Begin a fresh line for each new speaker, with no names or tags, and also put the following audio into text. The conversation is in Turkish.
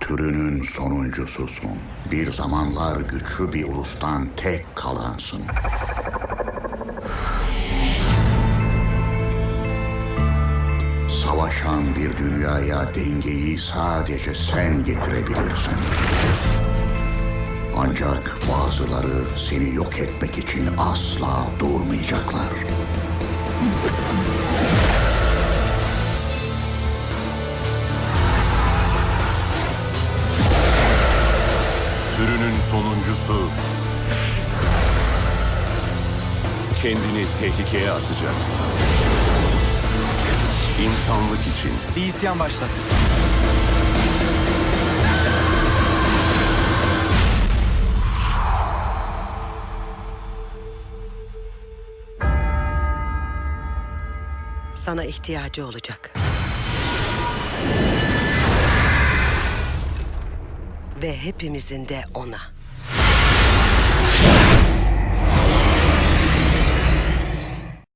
Türünün sonuncususun. Bir zamanlar güçlü bir ulustan tek kalansın. Savaşan bir dünyaya dengeyi sadece sen getirebilirsin. Ancak bazıları seni yok etmek için asla durmayacaklar.
Türünün sonuncusu kendini tehlikeye atacak. İnsanlık için
Bir isyan başlattık.
Sana ihtiyacı olacak. Ve hepimizin de ona.